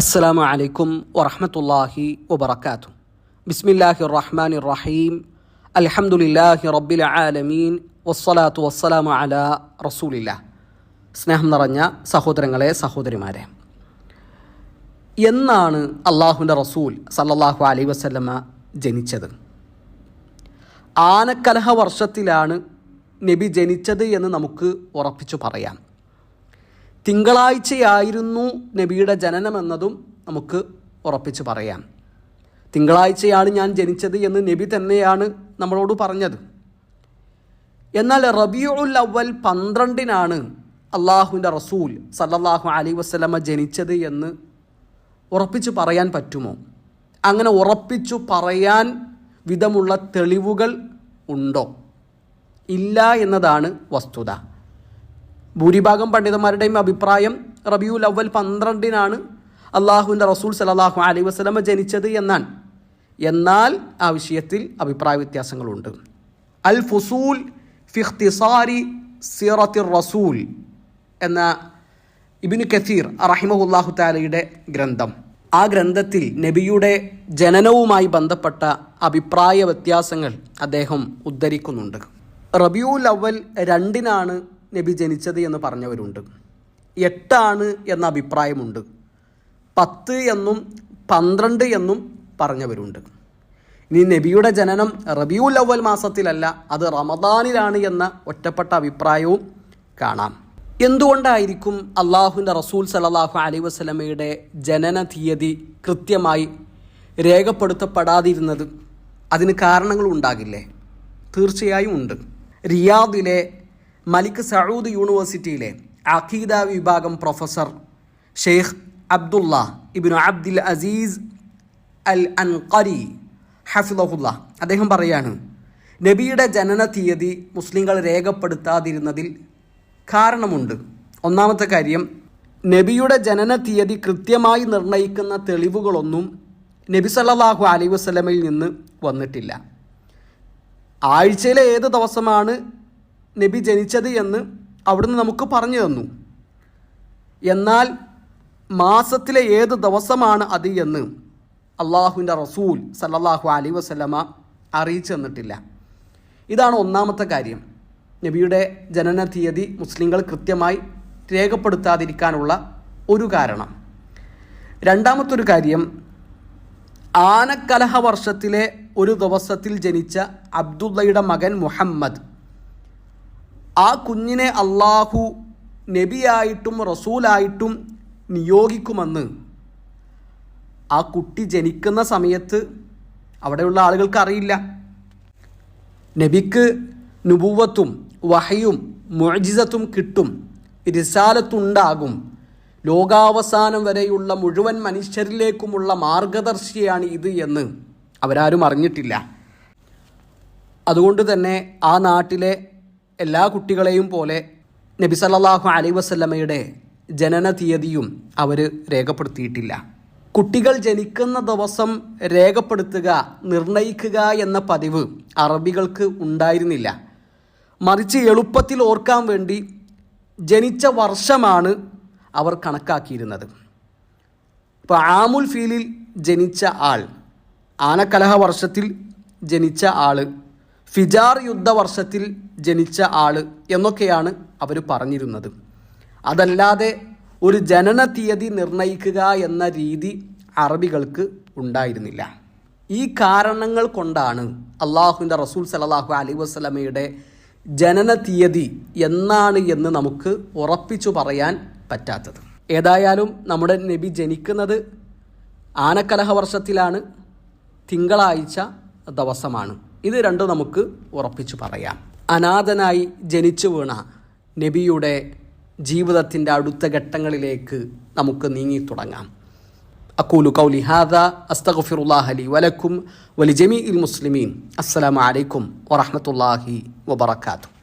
അസ്സലാമു അലൈക്കും വറഹമത്തല്ലാഹി വബർക്കാത്തു ബിസ്മില്ലാഹി റഹ്മാൻ റഹീം അലഹമുല്ലാഹി റബ്ബിൽ ആലമീൻ. വസ്സലാത്തു വസ്സലാമു അല റസൂലില്ല. സ്നേഹം നിറഞ്ഞ സഹോദരങ്ങളെ സഹോദരിമാരെ. എന്നാണ് അള്ളാഹുവിന്റെ റസൂൽ സല്ലല്ലാഹു അലൈ വസല്ലമ ജനിച്ചത്. ആനക്കലഹ വർഷത്തിലാണ് നബി ജനിച്ചത് എന്ന് നമുക്ക് ഉറപ്പിച്ചു പറയാം. തിങ്കളാഴ്ചയായിരുന്നു നബിയുടെ ജനനമെന്നതും നമുക്ക് ഉറപ്പിച്ച് പറയാം. തിങ്കളാഴ്ചയാണ് ഞാൻ ജനിച്ചത് എന്ന് നബി തന്നെയാണ് നമ്മളോട് പറഞ്ഞത്. എന്നാൽ റബിയുൽ അവൽ പന്ത്രണ്ടിനാണ് അള്ളാഹുവിന്റെ റസൂൽ സല്ലല്ലാഹു അലൈ വസ്ലമ ജനിച്ചത് എന്ന് ഉറപ്പിച്ചു പറയാൻ പറ്റുമോ? അങ്ങനെ ഉറപ്പിച്ചു പറയാൻ വിധമുള്ള തെളിവുകൾ ഉണ്ടോ? ഇല്ല എന്നതാണ് വസ്തുത. ഭൂരിഭാഗം പണ്ഡിതന്മാരുടെയും അഭിപ്രായം റബിയുൽ അവൽ പന്ത്രണ്ടിനാണ് അള്ളാഹുവിന്റെ റസൂൽ സലാഹു അലൈ വസ്ലമ ജനിച്ചത് എന്നാണ്. എന്നാൽ ആ വിഷയത്തിൽ അഭിപ്രായ വ്യത്യാസങ്ങളുണ്ട്. അൽ ഫുസൂൽ ഫിഖ്തിസാരി സിറത്തിർ റസൂൽ എന്ന ഇബിന് കസീർ റഹിമഹുല്ലാഹു താലയുടെ ഗ്രന്ഥം. ആ ഗ്രന്ഥത്തിൽ നബിയുടെ ജനനവുമായി ബന്ധപ്പെട്ട അഭിപ്രായ വ്യത്യാസങ്ങൾ അദ്ദേഹം ഉദ്ധരിക്കുന്നുണ്ട്. റബിയുൽ അവൽ രണ്ടിനാണ് നബി ജനിച്ചത് എന്ന് പറഞ്ഞവരുണ്ട്. എട്ടാണ് എന്ന അഭിപ്രായമുണ്ട്. പത്ത് എന്നും പന്ത്രണ്ട് എന്നും പറഞ്ഞവരുണ്ട്. ഇനി നബിയുടെ ജനനം റബിയുൽ അവൽ മാസത്തിലല്ല അത് റമദാനിലാണ് എന്ന ഒറ്റപ്പെട്ട അഭിപ്രായവും കാണാം. എന്തുകൊണ്ടായിരിക്കും അള്ളാഹുവിന്റെ റസൂൽ സലാഹു അലൈ വസ്ലമയുടെ ജനന തീയതി കൃത്യമായി രേഖപ്പെടുത്തപ്പെടാതിരുന്നത് അതിന് കാരണങ്ങൾ ഉണ്ടാകില്ലേ? തീർച്ചയായും ഉണ്ട്. റിയാദിലെ മലിക് സഊദ് യൂണിവേഴ്സിറ്റിയിലെ അഖീദ വിഭാഗം professor Sheikh Abdullah ibn Abdul Aziz al Anqari ഹഫിദഹുല്ല. അദ്ദേഹം പറയാണ് നബിയുടെ ജനന തീയതി മുസ്ലിങ്ങൾ രേഖപ്പെടുത്താതിരുന്നതിൽ കാരണമുണ്ട്. ഒന്നാമത്തെ കാര്യം നബിയുടെ ജനന തീയതി കൃത്യമായി നിർണയിക്കുന്ന തെളിവുകളൊന്നും നബി സല്ലാഹു അലൈ വസ്ലമയിൽ നിന്ന് വന്നിട്ടില്ല. ആഴ്ചയിലെ ഏത് ദിവസമാണ് നബി ജനിച്ചത് എന്ന് അവിടുന്ന് നമുക്ക് പറഞ്ഞു തന്നു. എന്നാൽ മാസത്തിലെ ഏത് ദിവസമാണ് അത് എന്ന് അള്ളാഹുവിന്റെ റസൂൽ സല്ലാഹു അലൈ വസ്ലമ അറിയിച്ചു തന്നിട്ടില്ല. ഇതാണ് ഒന്നാമത്തെ കാര്യം. നബിയുടെ ജനന തീയതി മുസ്ലിങ്ങൾ കൃത്യമായി രേഖപ്പെടുത്താതിരിക്കാനുള്ള ഒരു കാരണം. രണ്ടാമത്തൊരു കാര്യം ആനക്കലഹ വർഷത്തിലെ ഒരു ദിവസത്തിൽ ജനിച്ച അബ്ദുള്ളയുടെ മകൻ മുഹമ്മദ്. ആ കുഞ്ഞിനെ അള്ളാഹു നബിയായിട്ടും റസൂലായിട്ടും നിയോഗിക്കുമെന്ന്. ആ കുട്ടി ജനിക്കുന്ന സമയത്ത് അവിടെയുള്ള ആളുകൾക്ക് അറിയില്ല. നബിക്ക് നുപൂവത്തും വഹയും മുഅജിസത്തും കിട്ടും രിസാലത്തുണ്ടാകും. ലോകാവസാനം വരെയുള്ള മുഴുവൻ മനുഷ്യരിലേക്കുമുള്ള മാർഗദർശിയാണ് ഇത് എന്ന് അവരാരും അറിഞ്ഞിട്ടില്ല. അതുകൊണ്ട് തന്നെ ആ നാട്ടിലെ എല്ലാ കുട്ടികളെയും പോലെ നബി സല്ലാഹു അലൈ വസല്ലമയുടെ ജനന തീയതിയും അവർ രേഖപ്പെടുത്തിയിട്ടില്ല. കുട്ടികൾ ജനിക്കുന്ന ദിവസം രേഖപ്പെടുത്തുക നിർണയിക്കുക എന്ന പതിവ് അറബികൾക്ക് ഉണ്ടായിരുന്നില്ല. മറിച്ച് എളുപ്പത്തിൽ ഓർക്കാൻ വേണ്ടി ജനിച്ച വർഷമാണ് അവർ കണക്കാക്കിയിരുന്നത്. ഇപ്പോൾ ആമുൽ ഫീലിൽ ജനിച്ച ആൾ ആനക്കലഹ വർഷത്തിൽ ജനിച്ച ആൾ ഫിജാർ യുദ്ധവർഷത്തിൽ ജനിച്ച ആൾ എന്നൊക്കെയാണ് അവർ പറഞ്ഞിരുന്നത്. അതല്ലാതെ ഒരു ജനന തീയതി നിർണയിക്കുക എന്ന രീതി അറബികൾക്ക് ഉണ്ടായിരുന്നില്ല. ഈ കാരണങ്ങൾ കൊണ്ടാണ് അള്ളാഹുവിന്റെ റസൂൽ സലാഹു അലൈ വസ്ലമയുടെ ജനന തീയതി എന്നാണ് എന്ന് നമുക്ക് ഉറപ്പിച്ചു പറയാൻ പറ്റാത്തത്. ഏതായാലും നമ്മുടെ നബി ജനിക്കുന്നത് ആനക്കലഹ വർഷത്തിലാണ് തിങ്കളാഴ്ച ദിവസമാണ്. ഇത് രണ്ടും നമുക്ക് ഉറപ്പിച്ചു പറയാം. അനാഥനായി ജനിച്ചു വീണ നബിയുടെ ജീവിതത്തിന്റെ അടുത്ത ഘട്ടങ്ങളിലേക്ക് നമുക്ക് നീങ്ങി തുടങ്ങാം. അക്കൂലു കൗലി ഹാദ അസ്തഗഫിറുല്ലാഹ് അലി വലക്കും വലി ജമി ഇൽ മുസ്ലിമീൻ അസ്സലാമലൈക്കും വറഹമത്തല്ലാഹി വബർക്കാത്തു